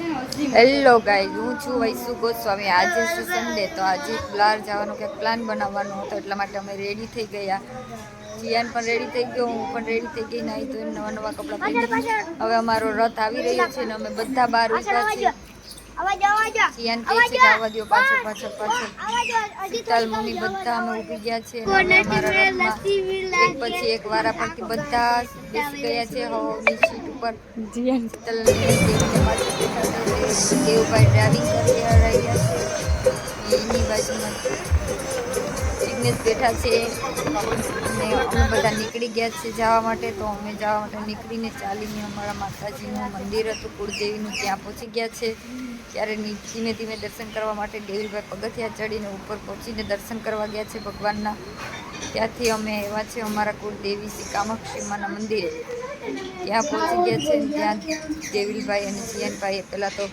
Hello guys હું છું વૈસુ ગોસ્વામી. આજે છે સન્ડે તો આજે બહાર જવાનો કંઈક પ્લાન બનાવવાનો હતો, એટલા માટે અમે રેડી થઈ ગયા. જીયાન પણ રેડી થઈ ગયો, હું પણ રેડી થઈ ગઈ. નહીં તો નવા નવા કપડાં પહેરી હવે અમારો રથ આવી રહ્યો છે ને અમે બધા બહાર ઊભા છીએ. જીયાન કહે છે કે આવવા દો પાછળ પાછળ પાછળ શીતલ મમ્મી બધા અમે ઊભી ગયા છે. અમારા રથમાં એક પછી એક વારા પરથી બધા બેસી ગયા છે હવાની સીટ ઉપર. જીયાન શીતલ. દેવભાઈ ડ્રાઇવિંગ કરી રહ્યા છે. એની બાજુમાં જિગ્નેશ બેઠા છે. અને અમે બધા નીકળી ગયા છે જવા માટે, તો અમે જવા માટે નીકળીને ચાલીને અમારા માતાજીનું મંદિર હતું, કુળદેવીનું, ત્યાં પહોંચી ગયા છે. ત્યારે ધીમે ધીમે દર્શન કરવા માટે દેવીભાઈ પગથિયા ચડીને ઉપર પહોંચીને દર્શન કરવા ગયા છે ભગવાનના. ત્યાંથી અમે એવા છે અમારા કુળદેવી શ્રી કામાક્ષીમાના મંદિરે. ત્યાં પહોંચી ગયા છે, ત્યાં દેવીલભાઈ અને જીયનભાઈએ પહેલાં તો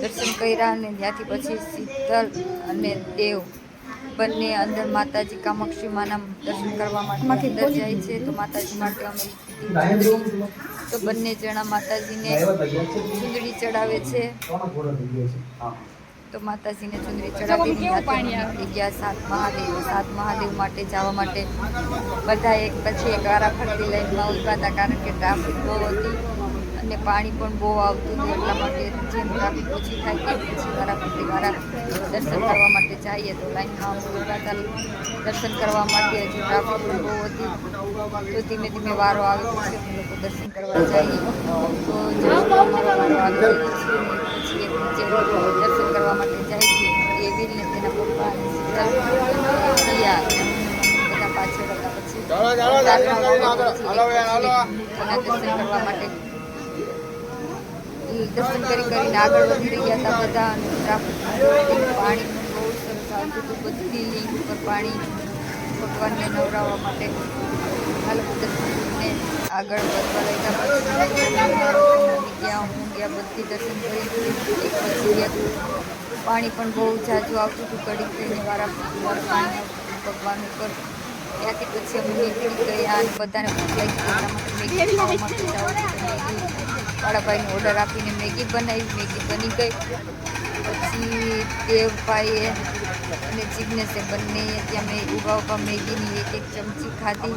દર્શન કર્યા અને ત્યાંથી પછી શીતલ અને દેવ બંને અંદર માતાજી કામાક્ષી માના દર્શન કરવા માટે અંદર જાય છે તો માતાજી માટે અમે તો બંને જણા માતાજીને ચુંદડી ચડાવે છે. તો માતાજીને ચુંદડી ચડાવી ગયા સાત મહાદેવ સાત મહાદેવ માટે જવા માટે બધા એક પછી એક વારા ફરતી લાઈનમાં ઊભા હતા કારણ કે ટ્રાફિક બહુ હતી અને પાણી પણ બહુ આવતું હતું એટલા માટે જેમ ટ્રાફિક ઓછી થાય તેમ પછી વારા ફરતી વારા દર્શન કરવા માટે જઈએ તો લાઈનમાં અમે દર્શન કરવા માટે હજુ ટ્રાફિક બહુ હતી તો ધીમે ધીમે વારો આવે પછી લોકો દર્શન કરવા જઈએ. તો પછી નીચે દર્શન કરવા માટે જાય છે એવી રીતે તેના પપ્પા બધા પાછળ હતા પછી દર્શન કરવા માટે ઈ દર્શન કરી કરીને આગળ વધી રહ્યા હતા બધા અને ટ્રાફિક પાણી બહુ સરસ આવતું હતું. બધી લિંક ઉપર પાણી ભગવાનને નવરાવવા માટે આ લોકો આગળ વધવા લાગ્યા. ગયા હું ગયા, બધી દર્શન કરી એક પછી પાણી પણ બહુ ઝાઝું આવતું હતું. કડી કરીને વારા પાણી ભગવાન ઉપર. ત્યાંથી પછી અમે નીકળી ગયા અને બધાને ભૂખ લાગી. એટલા માટે મેગી વાળાભાઈને ઓર્ડર આપીને મેગી બનાવી, મેગી બની ગઈ. પછી દેવભાઈએ અને જીગ્નેશે બંને ત્યાં મેં ઊભા ઊભા મેગીની એક એક ચમચી ખાધી.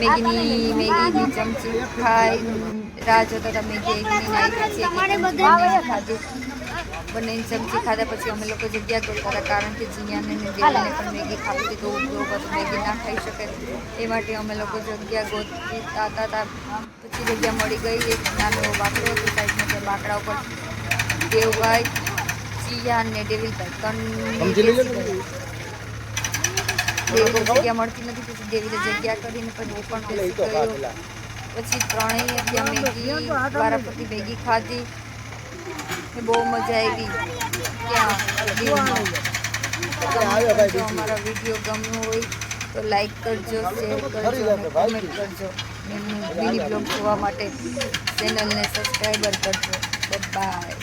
મેગીની મેગીની ચમચી ખાઈ. રાહ જોતા હતા મેગી એક ખાધી. બંનેની સબ્જી ખાધા પછી અમે લોકો જગ્યા ગોતતા હતા કારણ કે જીયાને ને દેવાને પણ મેગી ખાવી હતી તો ઉપયોગ બધું મેગી ના ખાઈ શકે એ માટે અમે લોકો જગ્યા ગોતતા હતા પછી જગ્યા મળી ગઈ. એક નાનો બાકડો હતો સાઈડમાં તે બાકડા ઉપર દેવભાઈ જીયાન ને ડેવિલભાઈ ત્રણ જગ્યા મળતી નથી પછી દેવીને જગ્યા કરીને પછી હું પણ બેસી ગયો પછી ત્રણેય ત્યાં મેગી વારાફરતી મેગી ખાધી. બહુ મજા આવી. દીવમાં. જો અમારા વીડિયો ગમ્યો હોય તો લાઈક કરજો શેર કરજો કોમેન્ટ કરજો. મિની બ્લોગ જોવા માટે ચેનલને સબસ્ક્રાઈબર કરજો. બાય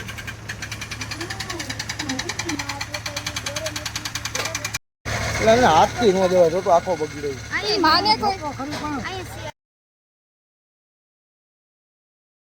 એટલે એને હાથથી ન દેવાય તો તો આખો બગડી રહ્યો માને કોઈ?